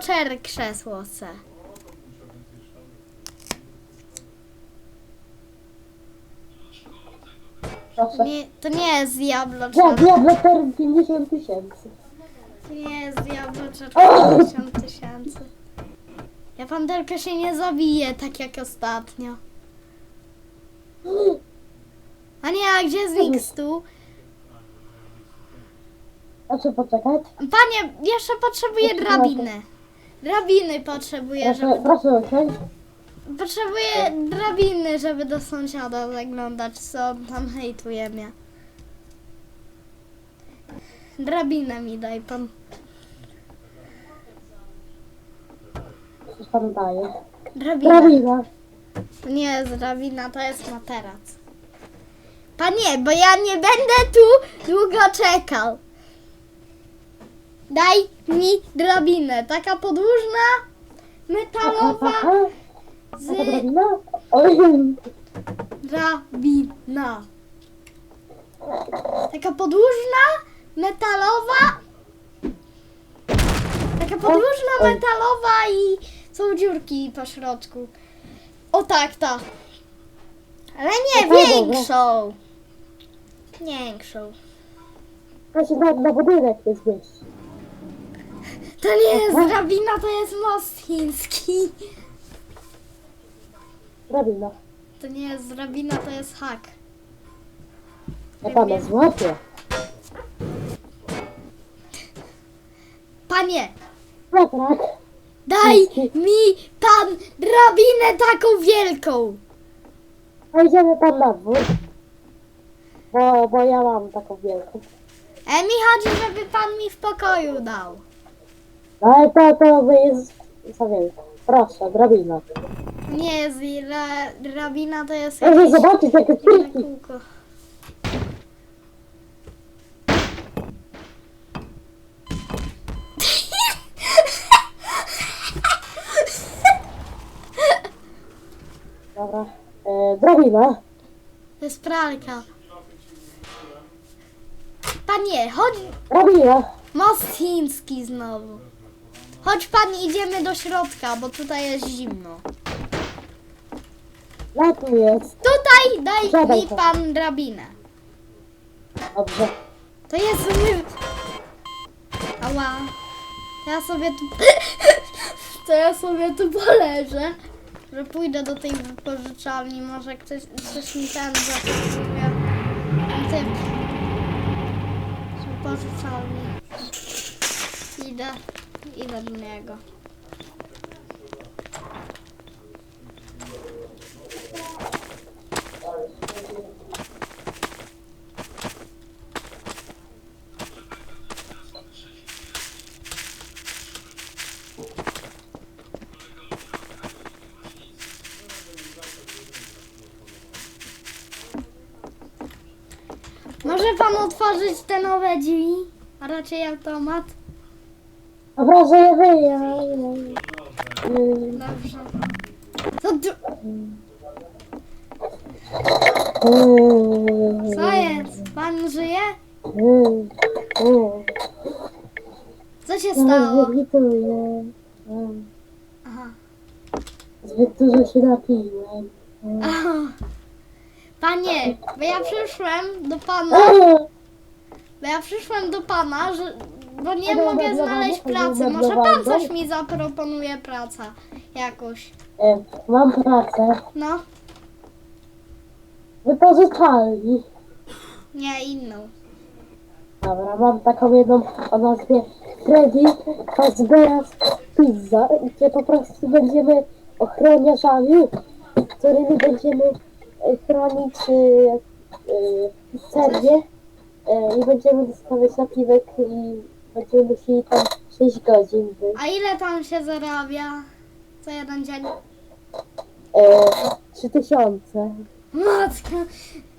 Jabloczere krzesło se. Proszę. Nie, to nie jest jabloczere. ja dla teraz 50 tysięcy. To nie jest jabloczere O! 50 tysięcy. Ja pan tylko się nie zabije, tak jak ostatnio. A nie, a gdzie jest Wikstu? Proszę poczekać. Panie, jeszcze potrzebuję drabiny. Drabiny potrzebuję, Proszę, żeby... proszę usiąść. Potrzebuję drabiny, żeby do sąsiada zaglądać, co on tam hejtuje mnie. Drabinę mi daj pan. Coś panu daję. Drabina. Drabina. To nie jest drabina, to jest materac. Panie, bo ja nie będę tu długo czekał. Daj mi drabinę. Taka podłużna, metalowa z drabina? Taka podłużna, metalowa. Taka podłużna, metalowa i są dziurki po środku. O tak, ta. Ale nie, No większą. Większą. to się na, na budynek nie zmieści. To nie jest drabina, to jest most chiński. Drabina. To nie jest drabina, to jest hak. Ja pana złapię. Panie, No tak. daj mi pan drabinę taką wielką. A idziemy tam na dwór. Bo, bo ja mam taką wielką. E mi chodzi, żeby pan mi w pokoju dał. No ale to, to by jest za wielka. Proszę, drabina. Nie dra, drabina, to jest Proszę jakieś zobaczyć jakie kółko. Dobra. E, drabina. To jest pralka. Panie, chodź, Drabina. most chiński znowu. Chodź pan, idziemy do środka, bo tutaj jest zimno. Ja tu jest. Tutaj daj Siadaj mi tu. pan drabinę. Dobrze. To jest my... Ała. To ja sobie tu... To ja sobie tu poleżę. Że pójdę do tej wypożyczalni. Może ktoś, ktoś mi ten zaproponuje. Typ. Z wypożyczalni. Idę. Idę do niego. Może pan otworzyć te nowe drzwi? A raczej automat? Ja wyję. Dobrze. Co, mm, co jest? Pan żyje? Co się stało? Aha. Zbyt dużo się napiłem. Aha. Panie, bo ja przyszłem do pana, bo ja przyszłem do pana, że, bo nie mogę znaleźć pracy. Może pan coś mi zaproponuje praca jakoś. E, Mam pracę. No, Wypożyczalni. nie inną. Dobra, mam taką jedną o nazwie Freddy Fazbear's Pizza, gdzie po prostu będziemy ochroniarzami, którymi będziemy e, chronić e, e, pizzerię e, i będziemy dostawać napiwek i będziemy musieli tam 6 godzin być. A ile tam się zarabia? Co jeden dzień? E, 3000. Matko,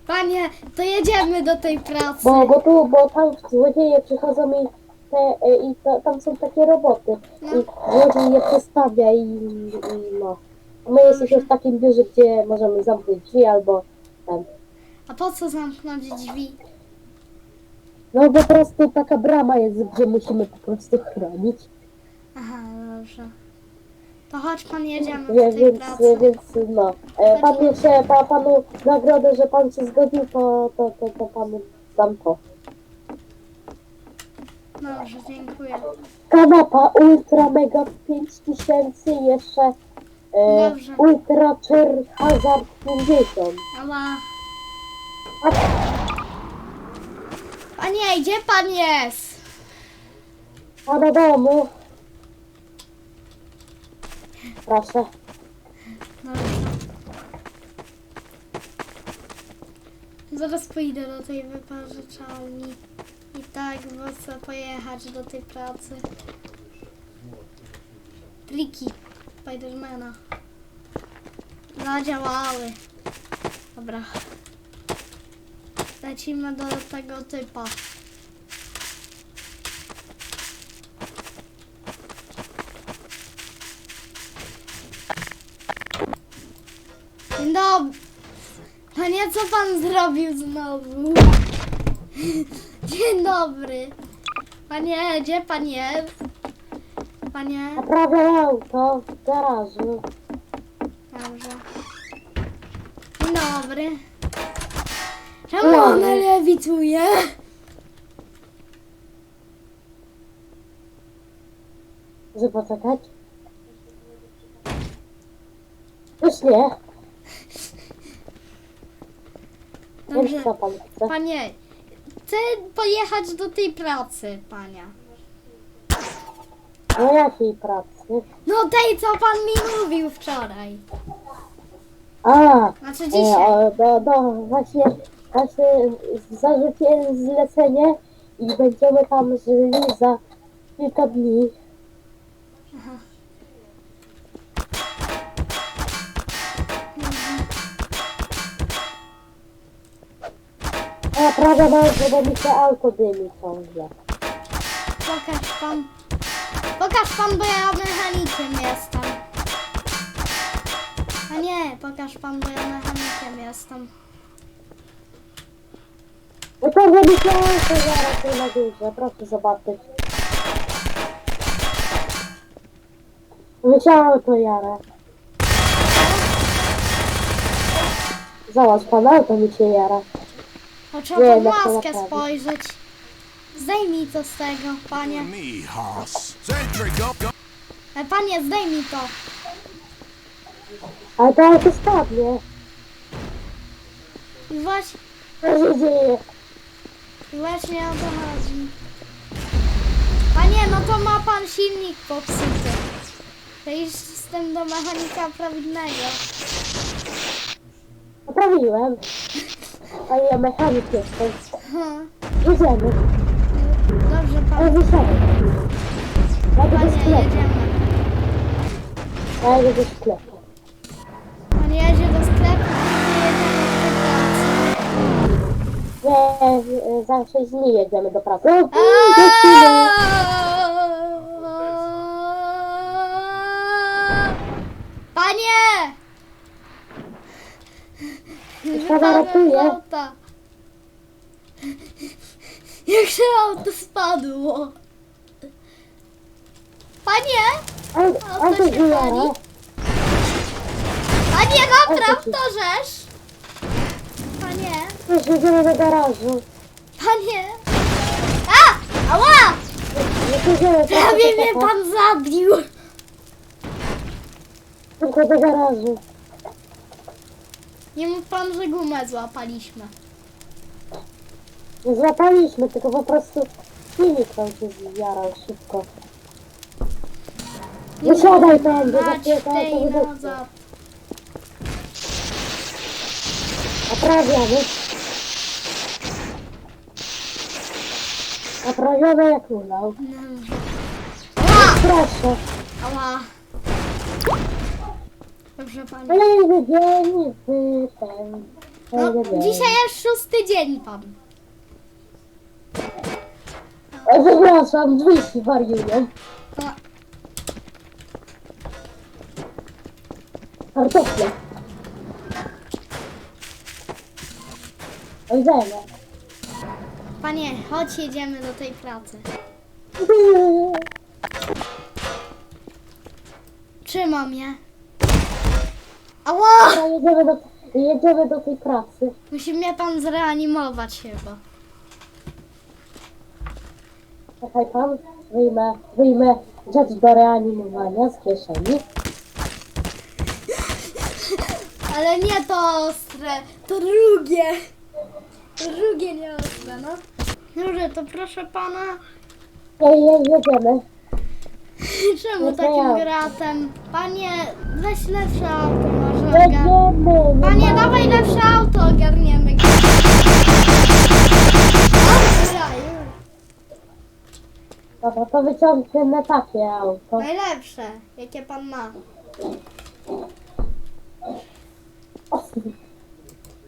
panie, to jedziemy do tej pracy. Bo, bo tu, bo tam złodzieje przychodzą i te, e, i to, tam są takie roboty. No. I złodziej je przestawia i, i no. My jesteśmy w takim biurze, gdzie możemy zamknąć drzwi albo ten. A po co zamknąć drzwi? No po prostu taka brama jest, gdzie musimy po prostu chronić. Aha, dobrze. Dobrze. To chodź pan jedziemy do Nie, tej więc, pracy. więc no. E, pan jeszcze, pa, panu nagrodę, że pan się zgodził, to, to, to, to panu dam to. Dobrze, dziękuję. Kanapa Ultra Mega 5000 i jeszcze e, Dobrze. Ultra Czer Hazard 50. Ała. A, Panie, gdzie pan jest? a do domu. Proszę. Dobrze. Zaraz pójdę do tej wypożyczalni. I tak, chcę pojechać do tej pracy. Triki Spidermana. Zadziałały. Dobra. Lecimy do tego typa. Dzień dobry. Panie, co pan zrobił znowu? Dzień dobry. Panie, gdzie pan jest? Panie, Naprawiam auto w garażu. dobrze. Dzień dobry. Czemu on lewituje? Że poczekać? Już nie. Dobrze. Więc co pan chce? Panie, chcę pojechać do tej pracy, pania. Do jakiej pracy? No tej, co pan mi mówił wczoraj. A, Znaczy e, dzisiaj. o, do, do, właśnie, właśnie zarzuciłem zlecenie i będziemy tam żyli za kilka dni. A prawda bardzo, bo mi się auto dymi ciągle. Pokaż pan. Pokaż pan, bo ja mechanikiem jestem. A nie, pokaż pan, bo ja mechanikiem jestem. No to, mi się zaraz tu na górze, proszę zobaczyć. Musiało to jara. Zobacz, pan auto mi się jara. To trzeba Nie, pod na to maskę naprawdę. spojrzeć. Zdejmij to z tego, panie. Me, hoss. Sentry, go, go. E, panie, zdejmij to. Ale to auto spadnie. I właśnie, Co się dzieje? Właśnie o to chodzi. Panie, no to ma pan silnik popsuty. To iść z tym do mechanika prawidłnego. Naprawiłem. A ja mechanik jestem. Hmm. Jedziemy. Dobrze, Ale pan. Ja Panie, do sklepu. jedziemy. Ja do sklepu. Pan jedzie do sklepu, my jedziemy do pracy. Nie, e, za 6 dni jedziemy do pracy. O. Panie! Pana ratuje. z auta. Jak się auto spadło. Panie! O, to to się jara. pali? Panie, napraw to rzesz! Już jedziemy do garażu. Panie! A! Ała! Jedziemy Prawie mnie pan zabił! Tylko do garażu. Nie mów pan, że gumę złapaliśmy. Nie złapaliśmy, tylko po prostu silnik tam się zjarał szybko. Wysiadaj tam, bo za Mać chwilę to nazad. Naprawiamy. Naprawione jak ulał. Dobrze. Ała! Proszę. Ała! Dobrze panie. Kolejny dzień w ten. No, kolejny dzień. dzisiaj jest szósty dzień pan. O, Przepraszam, drzwi się wariują. To, Kartofle. Ojdzenie. Panie, chodź jedziemy do tej pracy. Trzyma mnie. Ała! Dobra, jedziemy do, jedziemy do tej pracy. Musi mnie pan zreanimować chyba. Czekaj pan, wyjmę, wyjmę rzecz do reanimowania z kieszeni. Ale nie to ostre, to drugie. To drugie nie ostre, no. Dobrze, to proszę pana. Ej, ej, jedziemy. Czemu No takim ja. gratem? Panie, weź lepsze auto może. ogar- Jedziemy! nie Panie, dawaj lepsze auto, ogarniemy. Dobra, już. Dobra, to wyciągnę takie auto. Najlepsze, jakie pan ma.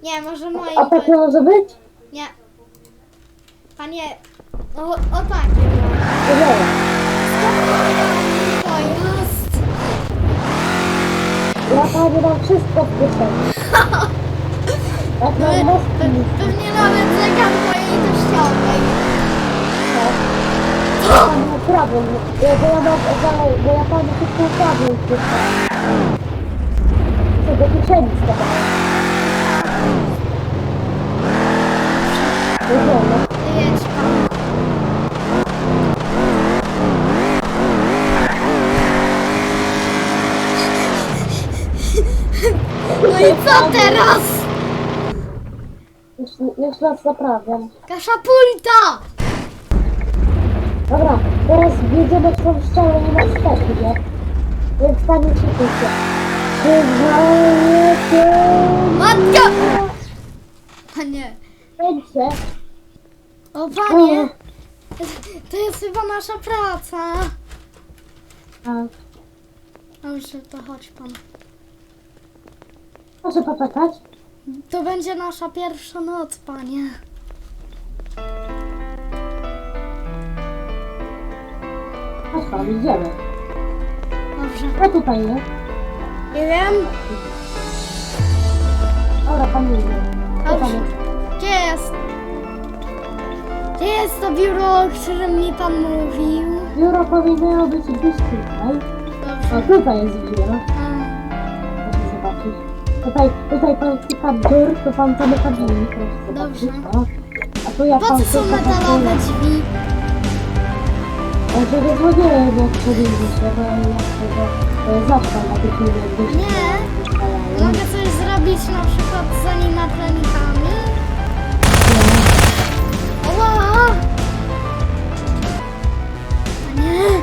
Nie, może moje. A takie może być? Nie. Panie, o, o takie. To nie. Jest. Ja panu dam wszystko w kieszeni. Jak Pe- mam noski, pe- Pewnie nawet zegar mojej teściowej. pan ukradłem. Bo ja mam, bo ja panu wszystko ukradłem w kieszeni. Co do kieszeni schowałem. Jedziemy. Jedź pan. No i co teraz? Już, już nas naprawiam. Kaszapulta! Dobra, teraz wjedziemy w tą ścianę i na sklepie, nie? Więc panie szykujcie. Przyznaję się... Matka! Panie, Będzie. o panie, to jest chyba nasza praca. A, Dobrze, to chodź pan. Proszę poczekać. To będzie nasza pierwsza noc, panie. Chodź pan, idziemy. Dobrze. Co tutaj jest? Nie wiem. Dobra, pan idzie. Co tam Dobrze. jest? Gdzie jest? Gdzie jest to biuro, o którym mi pan mówił? Biuro powinno być gdzieś tutaj. Dobrze. O, tutaj jest biuro. Tutaj, tutaj pan klika dur, to pan zamyka drzwi. Proszę Dobrze. zobaczyć. O. A tu ja Po pan co są klika metalowe drzwi? A żeby złodzieje nie przewinili się, bo jak tego e, zawsze na tych gdzieś Nie. Mogę coś zrobić na przykład z animatronikami? Ała! A nie!